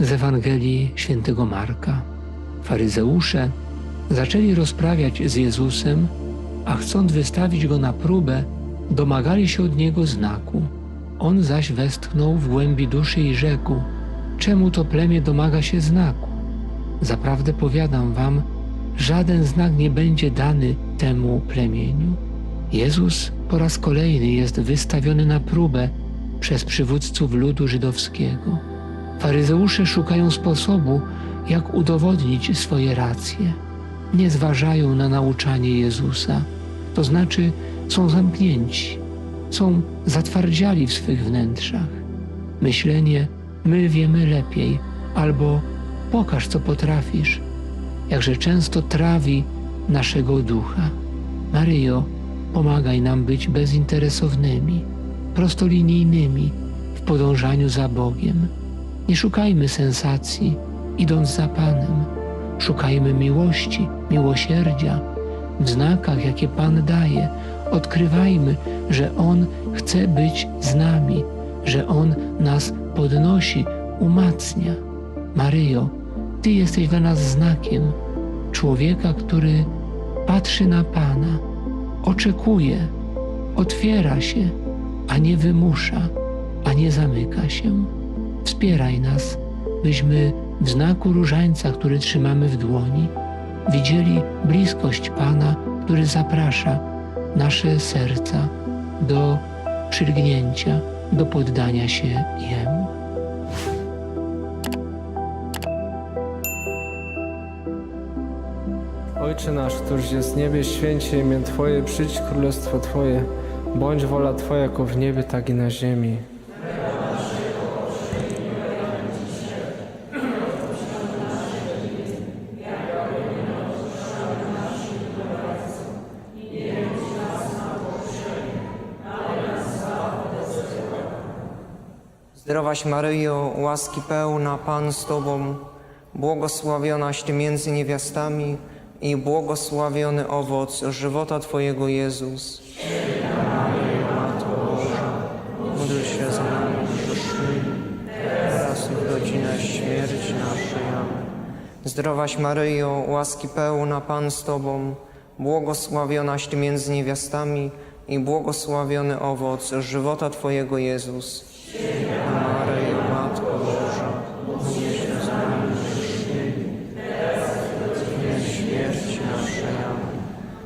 z Ewangelii świętego Marka. Faryzeusze zaczęli rozprawiać z Jezusem, a chcąc wystawić go na próbę, domagali się od niego znaku. On zaś westchnął w głębi duszy i rzekł: Czemu to plemię domaga się znaku? Zaprawdę powiadam wam, żaden znak nie będzie dany temu plemieniu. Jezus po raz kolejny jest wystawiony na próbę przez przywódców ludu żydowskiego. Faryzeusze szukają sposobu, jak udowodnić swoje racje. Nie zważają na nauczanie Jezusa, to znaczy są zamknięci, są zatwardziali w swych wnętrzach. Myślenie my wiemy lepiej albo pokaż co potrafisz, jakże często trawi naszego ducha. Maryjo, pomagaj nam być bezinteresownymi, prostolinijnymi w podążaniu za Bogiem. Nie szukajmy sensacji, idąc za Panem. Szukajmy miłości, miłosierdzia w znakach, jakie Pan daje. Odkrywajmy, że On chce być z nami, że On nas podnosi, umacnia. Maryjo, Ty jesteś dla nas znakiem człowieka, który patrzy na Pana, oczekuje, otwiera się, a nie wymusza, a nie zamyka się. Wspieraj nas, byśmy w znaku różańca, który trzymamy w dłoni, widzieli bliskość Pana, który zaprasza nasze serca do przylgnięcia, do poddania się Jemu. Ojcze nasz, któryś jest w niebie, święcie imię Twoje, przyjdź królestwo Twoje, bądź wola Twoja jako w niebie, tak i na ziemi. Zdrowaś Maryjo, łaski pełna, Pan z Tobą, błogosławionaś Ty między niewiastami i błogosławiony owoc żywota Twojego Jezus. Nami grzesznymi, teraz śmierci naszej. Zdrowaś Maryjo, łaski pełna, Pan z Tobą, błogosławionaś Ty między niewiastami i błogosławiony owoc żywota Twojego Jezus.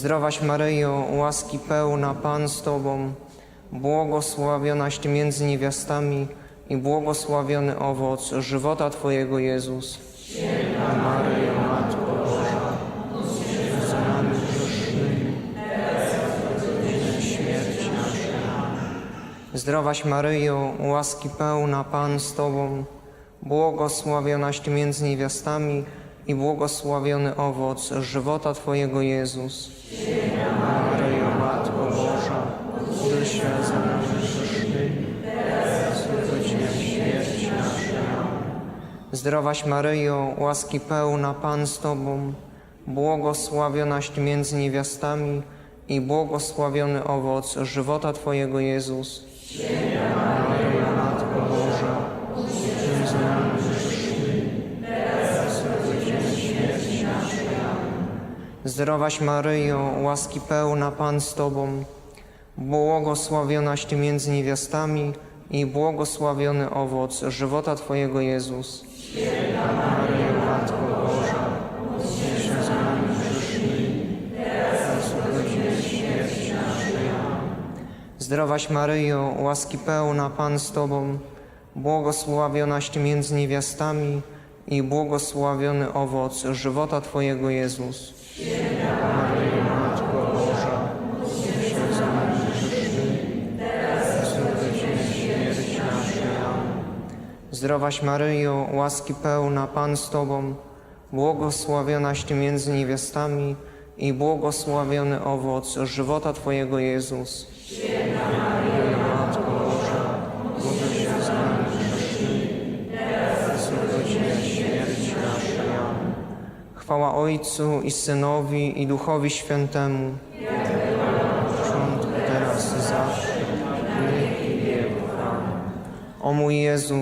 Zdrowaś Maryjo, łaski pełna, Pan z Tobą, błogosławionaś Ty między niewiastami i błogosławiony owoc żywota Twojego Jezus. Maryjo, Matko Boża, za nami grzesznymi, teraz i śmierci naszej. Zdrowaś Maryjo, łaski pełna, Pan z Tobą, błogosławionaś Ty między niewiastami i błogosławiony owoc żywota Twojego Jezus. Maryjo, Matko Boża, módl się za nami teraz śmierci. Zdrowaś Maryjo, łaski pełna, Pan z Tobą, błogosławionaś między niewiastami i błogosławiony owoc żywota Twojego Jezus. Zdrowaś Maryjo, łaski pełna, Pan z Tobą, błogosławionaś Ty między niewiastami i błogosławiony owoc żywota Twojego Jezus. Maryjo, Matko Boża, módl się za nami grzesznymi, teraz i w godzinę śmierci naszej i błogosławiony owoc żywota Twojego Jezus. Matko teraz. Zdrowaś Maryjo, łaski pełna, Pan z Tobą, błogosławionaś Ty między niewiastami i błogosławiony owoc żywota Twojego Jezus. Święta Maryjo, Matko Chwała Ojcu i Synowi i Duchowi Świętemu. Początku, teraz i zawsze. O mój Jezu,